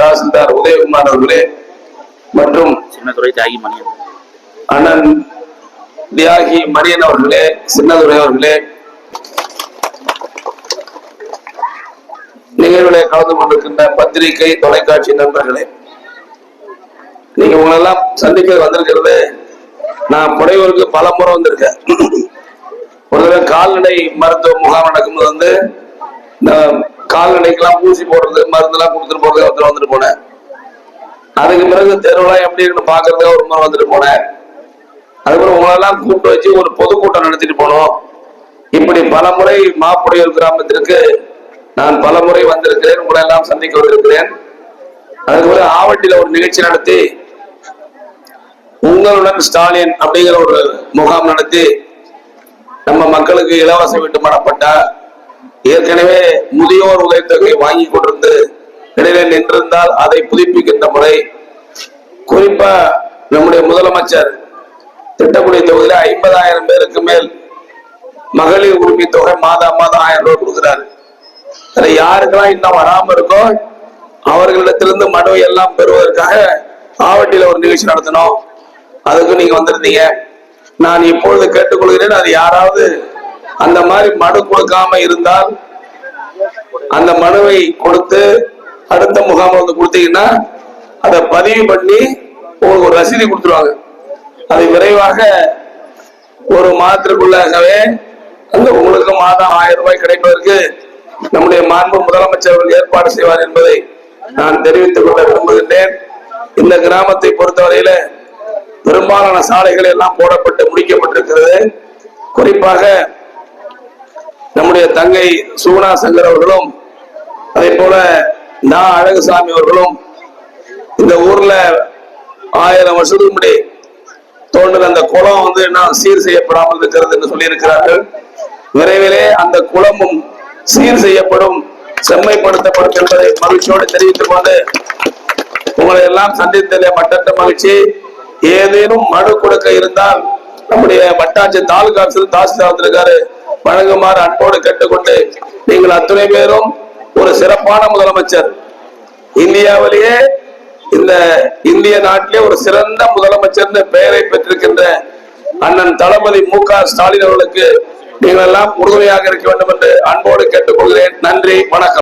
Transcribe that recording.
தாசில்தார் உதயகுமார் அவர்களே மற்றும் சின்னதுரை தியாகி மணியன் அண்ணன் தியாகி மணியன் அவர்களே சின்னதுரை அவர்களே. நிகழ்வுகளை கலந்து கொண்டிருக்கின்ற பத்திரிகை தொலைக்காட்சி நண்பர்களே நீங்க உங்களெல்லாம் சந்திக்க வந்திருக்கிறது. நான் புடையூருக்கு பல முறை வந்திருக்கேன். ஒரு தடவை கால்நடை மருத்துவ முகாம் நடக்கும்போது வந்து இந்த கால்நடைக்கெல்லாம் ஊசி போடுறது மருந்தெல்லாம் கொடுத்துட்டு போறது ஒருத்தர் வந்துட்டு போனேன் அதுக்கு பிறகு தெருவெல்லாம் எப்படி இருக்குன்னு பாக்குறதுக்கு ஒரு முறை வந்துட்டு போனேன் அதுக்கப்புறம் உங்களெல்லாம் கூப்பிட்டு வச்சு ஒரு பொதுக்கூட்டம் நடத்திட்டு போனோம். இப்படி பல முறை மாப்புடையூர் கிராமத்திற்கு நான் பல முறை வந்திருக்கிறேன். உங்களை எல்லாம் சந்திக்க வந்திருக்கிறேன். அதுக்கப்புறம் ஆவட்டியில ஒரு நிகழ்ச்சி நடத்தி உங்களுடன் ஸ்டாலின் அப்படிங்கிற ஒரு முகாம் நடத்தி நம்ம மக்களுக்கு இலவச வீட்டு மனப்பட்டா ஏற்கனவே முதியோர் உதவித்தொகை வாங்கி கொண்டிருந்து இடையில நின்றிருந்தால் அதை புதுப்பிக்கின்ற முறை. குறிப்பா நம்முடைய முதலமைச்சர் திட்டக்குடி தொகுதியில ஐம்பதாயிரம் பேருக்கு மேல் மகளிர் உரிமை தொகை மாதம் மாதம் ஆயிரம் ரூபாய் கொடுக்குறாரு. அதுல யாருக்கெல்லாம் இன்னும் வராம இருக்கோ அவர்களிடத்திலிருந்து மனுவை எல்லாம் பெறுவதற்காக ஆவட்டியில ஒரு நிகழ்ச்சி நடத்தணும். அதுக்கு நீங்க வந்திருந்தீங்க. நான் இப்பொழுது கேட்டுக்கொள்கிறேன் அது யாராவது அந்த மாதிரி மனு கொடுக்காம இருந்தால் அந்த மனுவை கொடுத்து அடுத்த முகாம் வந்து கொடுத்தீங்கன்னா அதை பதிவு பண்ணி உங்களுக்கு ஒரு ரசீது கொடுத்துருவாங்க. அதை விரைவாக ஒரு மாதத்திற்குள்ளாகவே அந்த உங்களுக்கு மாதம் ஆயிரம் ரூபாய் கிடைப்பதற்கு நம்முடைய மாண்பு முதலமைச்சர் அவர்கள் ஏற்பாடு செய்வார் என்பதை நான் தெரிவித்துக் கொள்ள விரும்புகின்றேன். இந்த கிராமத்தை பொறுத்தவரையில பெரும்பாலான சாலைகள் எல்லாம் போடப்பட்டு முடிக்கப்பட்டிருக்கிறது. குறிப்பாக நம்முடைய தங்கை சுகுணா சங்கர் அவர்களும் அதே போல நா அழகுசாமி அவர்களும் இந்த ஊர்ல ஆயிரம் வருஷத்துக்கு முன்னாடி தோன்றின அந்த குளம் வந்து இன்னும் சீர் செய்யப்படாமல் இருக்கிறது என்று சொல்லியிருக்கிறார்கள். விரைவிலே அந்த குளமும் சீர் செய்யப்படும் செம்மைப்படுத்தப்படும் என்பதை மகிழ்ச்சியோடு தெரிவித்துக் கொண்டு உங்களை எல்லாம் சந்தித்ததிலே மட்டற்ற மகிழ்ச்சி. ஏதேனும் மனு கொடுக்க இருந்தால் நம்முடைய வட்டாட்சி தாலுகா ஆபீஸில் தாசில்தார் வந்திருக்காரு வழங்குமாறு அன்போடு கேட்டுக்கொண்டு நீங்கள் அத்துணை பேரும் ஒரு சிறப்பான முதலமைச்சர். இந்தியாவிலேயே இந்த இந்திய நாட்டிலே ஒரு சிறந்த முதலமைச்சர் பெயரை பெற்றிருக்கின்ற அண்ணன் தளபதி மு க ஸ்டாலின் அவர்களுக்கு நீங்கள் எல்லாம் உறுதுணையாக இருக்க வேண்டும் என்று அன்போடு கேட்டுக்கொள்கிறேன். நன்றி வணக்கம்.